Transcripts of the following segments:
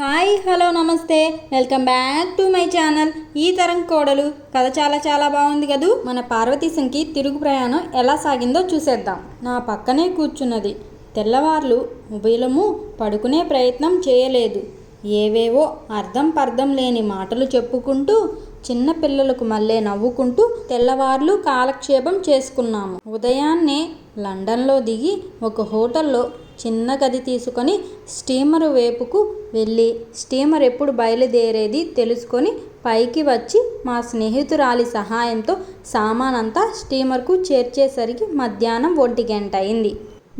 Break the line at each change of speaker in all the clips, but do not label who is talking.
Hi hello నమస్తే. Welcome back to my channel. ఈ తరం కోడలు. కథ చాలా చాలా బాగుంది కదూ? మన పార్వతీశంకి తిరుగు ప్రయాణం ఎలా సాగిందో చూసేద్దాం. నా పక్కనే కూర్చున్నది. తెల్లవార్లు ఉభయలము పడుకునే ప్రయత్నం చేయలేదు. ఏవేవో అర్థం పర్థం లేని మాటలు చెప్పుకుంటూ చిన్న పిల్లలకు మళ్ళీ నవ్వుకుంటూ తెల్లవార్లు కాలక్షేపం చేసుకున్నాము. ఉదయాన్నే లండన్లో దిగి ఒక హోటల్లో చిన్న గది తీసుకొని స్టీమర్ వైపుకు వెళ్ళి స్టీమర్ ఎప్పుడు బయలుదేరేది తెలుసుకొని పైకి వచ్చి మా స్నేహితురాలి సహాయంతో సామానంతా స్టీమర్కు చేర్చేసరికి మధ్యాహ్నం ఒంటి గంట అయింది.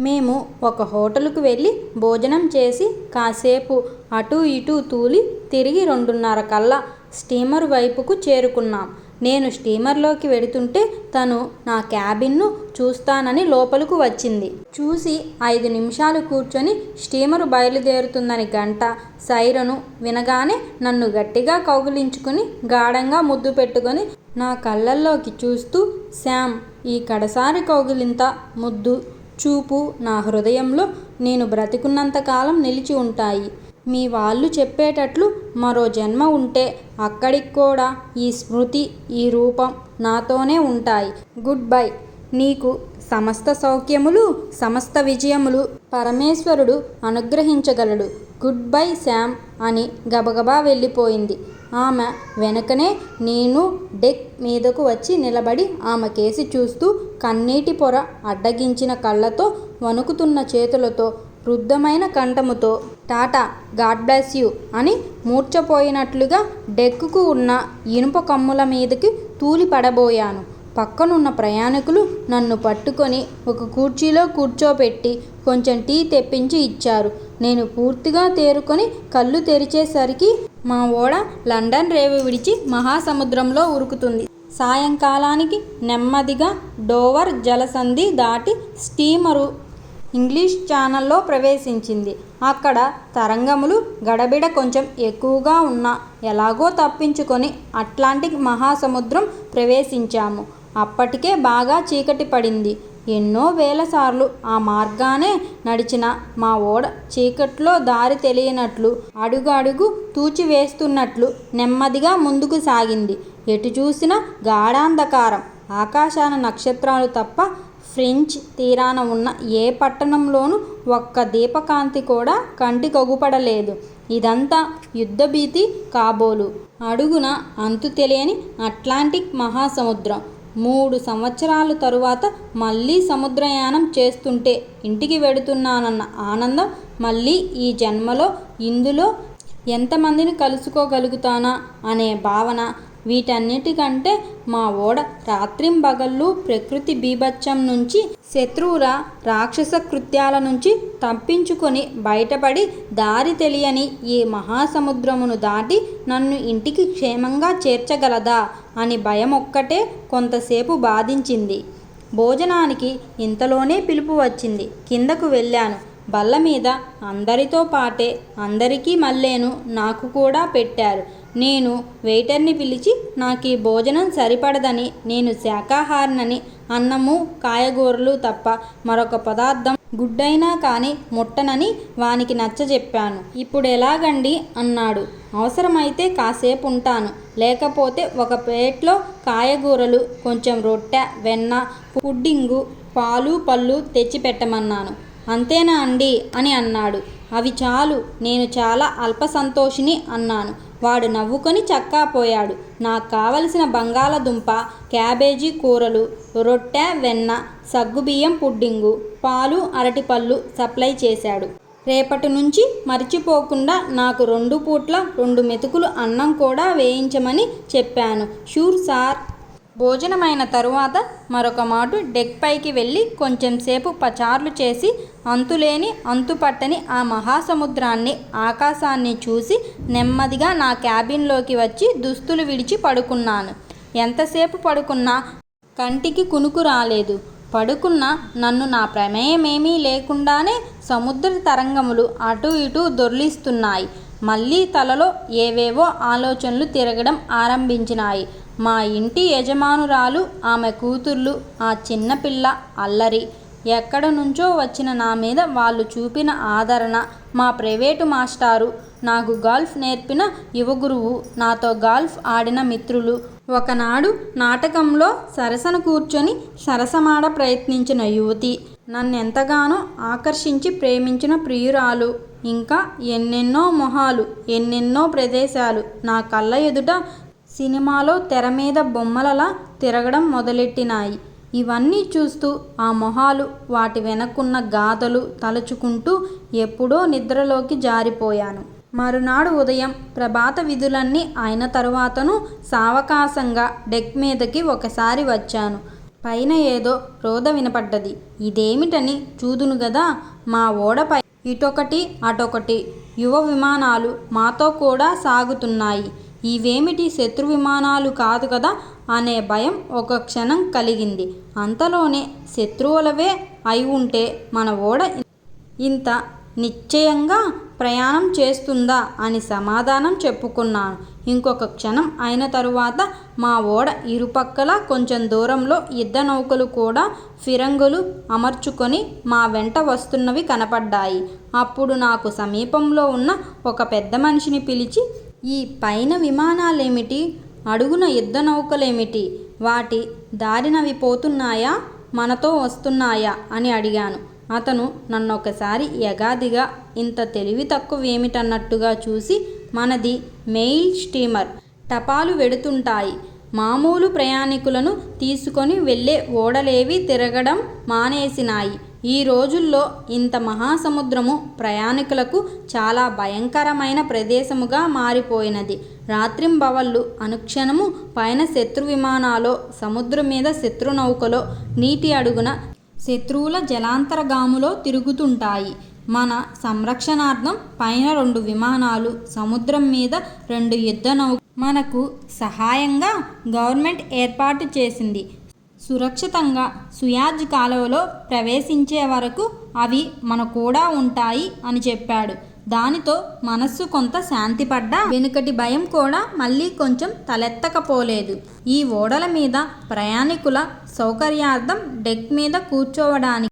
మేము ఒక హోటల్కు వెళ్ళి భోజనం చేసి కాసేపు అటు ఇటు తూలి తిరిగి రెండున్నర కల్లా స్టీమర్ వైపుకు చేరుకున్నాం. నేను స్టీమర్లోకి వెడుతుంటే తను నా క్యాబిన్ను చూస్తానని లోపలకు వచ్చింది. చూసి ఐదు నిమిషాలు కూర్చొని స్టీమరు బయలుదేరుతుందని గంట సైరను వినగానే నన్ను గట్టిగా కౌగులించుకుని గాఢంగా ముద్దు పెట్టుకొని నా కళ్ళల్లోకి చూస్తూ శామ్ ఈ కడసారి కౌగిలింత ముద్దు చూపు నా హృదయంలో నేను బ్రతికున్నంతకాలం నిలిచి ఉంటాయి. మీ వాళ్ళు చెప్పేటట్లు మరో జన్మ ఉంటే అక్కడికి కూడా ఈ స్మృతి ఈ రూపం నాతోనే ఉంటాయి. Goodbye. నీకు సమస్త సౌఖ్యములు సమస్త విజయములు పరమేశ్వరుడు అనుగ్రహించగలడు. గుడ్ బై శామ్ అని గబగబా వెళ్ళిపోయింది. ఆమె వెనుకనే నేను డెక్ మీదకు వచ్చి నిలబడి ఆమె కేసి చూస్తూ కన్నీటి పొర అడ్డగించిన కళ్ళతో వణుకుతున్న చేతులతో రుద్ధమైన కంఠముతో టాటా గాడ్ బ్లెస్ యూ అని మూర్చపోయినట్లుగా డెక్కుకు ఉన్న ఇనుప కమ్ముల మీదకి తూలి పడబోయాను. పక్కనున్న ప్రయాణికులు నన్ను పట్టుకొని ఒక కుర్చీలో కూర్చోపెట్టి కొంచెం టీ తెప్పించి ఇచ్చారు. నేను పూర్తిగా తేరుకొని కళ్ళు తెరిచేసరికి మా ఓడ లండన్ రేవు విడిచి మహాసముద్రంలో ఉరుకుతుంది. సాయంకాలానికి నెమ్మదిగా డోవర్ జలసంధి దాటి స్టీమరు ఇంగ్లీష్ ఛానల్లో ప్రవేశించింది. అక్కడ తరంగములు గడబిడ కొంచెం ఎక్కువగా ఉన్నా ఎలాగో తప్పించుకొని అట్లాంటిక్ మహాసముద్రం ప్రవేశించాము. అప్పటికే బాగా చీకటి పడింది. ఎన్నో వేల సార్లు ఆ మార్గానే నడిచిన మా ఓడ చీకట్లో దారి తెలియనట్లు అడుగు తూచివేస్తున్నట్లు నెమ్మదిగా ముందుకు సాగింది. ఎటు చూసినా గాఢాంధకారం. ఆకాశాన నక్షత్రాలు తప్ప ఫ్రెంచ్ తీరాన ఉన్న ఏ పట్టణంలోనూ ఒక్క దీపకాంతి కూడా కంటికొగుపడలేదు ఇదంతా యుద్ధభీతి కాబోలు. అడుగున అంతు తెలియని అట్లాంటిక్ మహాసముద్రం. మూడు సంవత్సరాల తరువాత మళ్ళీ సముద్రయానం చేస్తుంటే ఇంటికి వెడుతున్నానన్న ఆనందం మళ్ళీ ఈ జన్మలో ఇందులో ఎంతమందిని కలుసుకోగలుగుతానా అనే భావన వీటన్నిటికంటే మా ఓడ రాత్రింబగళ్ళు ప్రకృతి బీభత్సం నుంచి శత్రువుల రాక్షస కృత్యాల నుంచి తప్పించుకొని బయటపడి దారి తెలియని ఈ మహాసముద్రమును దాటి నన్ను ఇంటికి క్షేమంగా చేర్చగలదా అని భయం ఒక్కటే కొంతసేపు బాధించింది. భోజనానికి ఇంతలోనే పిలుపు వచ్చింది. కిందకు వెళ్ళాను. బల్ల మీద అందరితో పాటే అందరికీ మల్లేను నాకు కూడా పెట్టారు. నేను వెయిటర్ని పిలిచి నాకు ఈ భోజనం సరిపడదని నేను శాకాహారినని అన్నము కాయగూరలు తప్ప మరొక పదార్థం గుడ్డైనా కానీ ముట్టనని వానికి నచ్చజెప్పాను. ఇప్పుడు ఎలాగండి? అన్నాడు. అవసరమైతే కాసేపు ఉంటాను లేకపోతే ఒక ప్లేట్లో కాయగూరలు కొంచెం రొట్టె వెన్న పుడ్డింగు పాలు పళ్ళు తెచ్చిపెట్టమన్నాను. అంతేనా అండి? అని అన్నాడు. అవి చాలు. నేను చాలా అల్ప సంతోషిని అన్నాను. వాడు నవ్వుకొని చక్కాపోయాడు నాకు కావలసిన బంగాళదుంప క్యాబేజీ కూరలు రొట్టె వెన్న సగ్గుబియ్యం పుడ్డింగు పాలు అరటిపళ్ళు సప్లై చేశాడు. రేపటి నుంచి మర్చిపోకుండా నాకు రెండు పూట్ల రెండు మెతుకులు అన్నం కూడా వేయించమని చెప్పాను. Sure sir. భోజనమైన తరువాత మరొక మాటు డెక్ పైకి వెళ్ళి కొంచెం సేపు పచార్లు చేసి అంతులేని అంతుపట్టని ఆ మహాసముద్రాన్ని ఆకాశాన్ని చూసి నెమ్మదిగా నా క్యాబిన్లోకి వచ్చి దుస్తులు విడిచి పడుకున్నాను. ఎంతసేపు పడుకున్నా కంటికి కునుకు రాలేదు. పడుకున్న నన్ను నా ప్రమేయమేమీ లేకుండానే సముద్ర తరంగములు అటు ఇటు దొర్లిస్తున్నాయి. మళ్ళీ తలలో ఏవేవో ఆలోచనలు తిరగడం ఆరంభించినాయి. మా ఇంటి యజమానురాలు ఆమె కూతుర్లు ఆ చిన్నపిల్ల అల్లరి. ఎక్కడ నుంచో వచ్చిన నా మీద వాళ్ళు చూపిన ఆదరణ మా ప్రైవేటు మాస్టారు. నాకు గాల్ఫ్ నేర్పిన యువగురువు నాతో గాల్ఫ్ ఆడిన మిత్రులు. ఒకనాడు నాటకంలో సరసన కూర్చొని సరసమాడ ప్రయత్నించిన యువతి. నన్నెంతగానో ఆకర్షించి ప్రేమించిన ప్రియురాలు. ఇంకా ఎన్నెన్నో మొహాలు ఎన్నెన్నో ప్రదేశాలు నా కళ్ళ ఎదుట సినిమాలో తెర మీద బొమ్మలలా తిరగడం మొదలెట్టినాయి. ఇవన్నీ చూస్తూ ఆ మొహాలు వాటి వెనకున్న గాథలు తలుచుకుంటూ ఎప్పుడో నిద్రలోకి జారిపోయాను. మరునాడు ఉదయం ప్రభాత విధులన్నీ అయిన తరువాతను సావకాశంగా డెక్ మీదకి ఒకసారి వచ్చాను. పైన ఏదో రోద వినపడ్డది. ఇదేమిటని చూదును గదా మా ఓడపై. ఇటొకటి అటొకటి యువ విమానాలు మాతో కూడా సాగుతున్నాయి. ఇవేమిటి శత్రు విమానాలు కాదు కదా అనే భయం ఒక క్షణం కలిగింది. అంతలోనే శత్రువులవే అయి ఉంటే మన ఓడ ఇంత నిశ్చయంగా ప్రయాణం చేస్తుందా అని సమాధానం చెప్పుకున్నాను. ఇంకొక క్షణం అయిన తరువాత మా ఓడ ఇరుపక్కల కొంచెం దూరంలో యుద్ధ నౌకలు కూడా ఫిరంగులు అమర్చుకొని మా వెంట వస్తున్నవి కనపడ్డాయి. అప్పుడు నాకు సమీపంలో ఉన్న ఒక పెద్ద మనిషిని పిలిచి ఈ పైన విమానాలేమిటి? అడుగున యుద్ధ నౌకలేమిటి? వాటి దారినవి పోతున్నాయా? మనతో వస్తున్నాయా? అని అడిగాను. అతను నన్నొకసారి యగాదిగా ఇంత తెలివి తక్కువేమిటన్నట్టుగా చూసి మనది మెయిల్ స్టీమర్. టపాలు వెడుతుంటాయి. మామూలు ప్రయాణికులను తీసుకొని వెళ్ళే ఓడలేవి తిరగడం మానేసినాయి. ఈ రోజుల్లో ఇంత మహాసముద్రము ప్రయాణికులకు చాలా భయంకరమైన ప్రదేశముగా మారిపోయినది. రాత్రింబవళ్ళు అనుక్షణము పైన శత్రు విమానాలో సముద్రం మీద శత్రు నౌకలో నీటి అడుగున శత్రువుల జలాంతరగాములో తిరుగుతుంటాయి. మన సంరక్షణార్థం పైన రెండు విమానాలు సముద్రం మీద రెండు యుద్ధ నౌ మనకు సహాయంగా గవర్నమెంట్ ఏర్పాటు చేసింది. సురక్షితంగా సుయాజ్ కాలువలో ప్రవేశించే వరకు అవి మన కూడా ఉంటాయి అని చెప్పాడు. దానితో మనస్సు కొంత శాంతిపడ్డా వెనుకటి భయం కూడా మళ్ళీ కొంచెం తలెత్తకపోలేదు. ఈ ఓడల మీద ప్రయాణికుల సౌకర్యార్థం డెక్ మీద కూర్చోవడానికి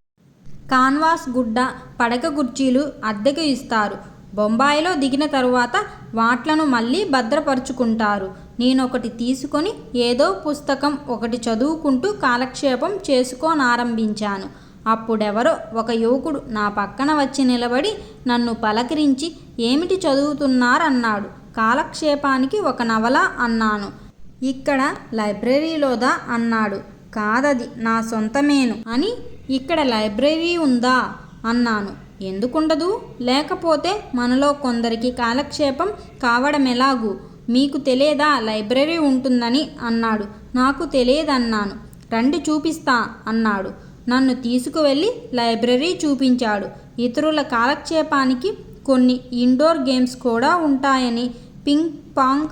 కాన్వాస్ గుడ్డ పడక కుర్చీలు అద్దెకు ఇస్తారు. బొంబాయిలో దిగిన తరువాత వాట్లను మళ్ళీ భద్రపరుచుకుంటారు. నేనొకటి తీసుకొని ఏదో పుస్తకం ఒకటి చదువుకుంటూ కాలక్షేపం చేసుకోనారంభించాను. అప్పుడెవరో ఒక యువకుడు నా పక్కన వచ్చి నిలబడి నన్ను పలకరించి ఏమిటి చదువుతున్నారన్నాడు. కాలక్షేపానికి ఒక నవల అన్నాను. ఇక్కడ లైబ్రరీలోదా అన్నాడు. కాదది నా సొంతమేను. అని ఇక్కడ లైబ్రరీ ఉందా? అన్నాను. ఎందుకుండదు? లేకపోతే మనలో కొందరికి కాలక్షేపం కావడమెలాగు? మీకు తెలియదా లైబ్రరీ ఉంటుందని అన్నాడు. నాకు తెలియదన్నాను. రండి చూపిస్తా అన్నాడు. నన్ను తీసుకువెళ్ళి లైబ్రరీ చూపించాడు. ఇతరుల కాలక్షేపానికి కొన్ని ఇండోర్ గేమ్స్ కూడా ఉంటాయని. పింగ్ పాంగ్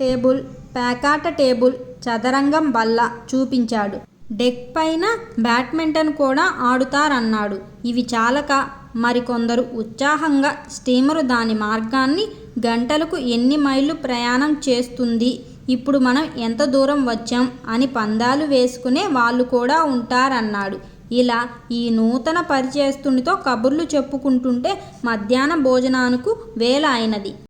టేబుల్ పేకాట టేబుల్ చదరంగం బల్ల చూపించాడు. డెక్ పైన బ్యాడ్మింటన్ కూడా ఆడుతారన్నాడు. ఇవి చాలక మరికొందరు ఉత్సాహంగా స్టీమరు దాని మార్గాన్ని గంటలకు ఎన్ని మైళ్ళు ప్రయాణం చేస్తుంది ఇప్పుడు మనం ఎంత దూరం వచ్చాం అని పందాలు వేసుకునే వాళ్ళు కూడా ఉంటారన్నాడు. ఇలా ఈ నూతన పరిచయస్తునితో కబుర్లు చెప్పుకుంటుంటే మధ్యాహ్న భోజనానికి వేల అయినది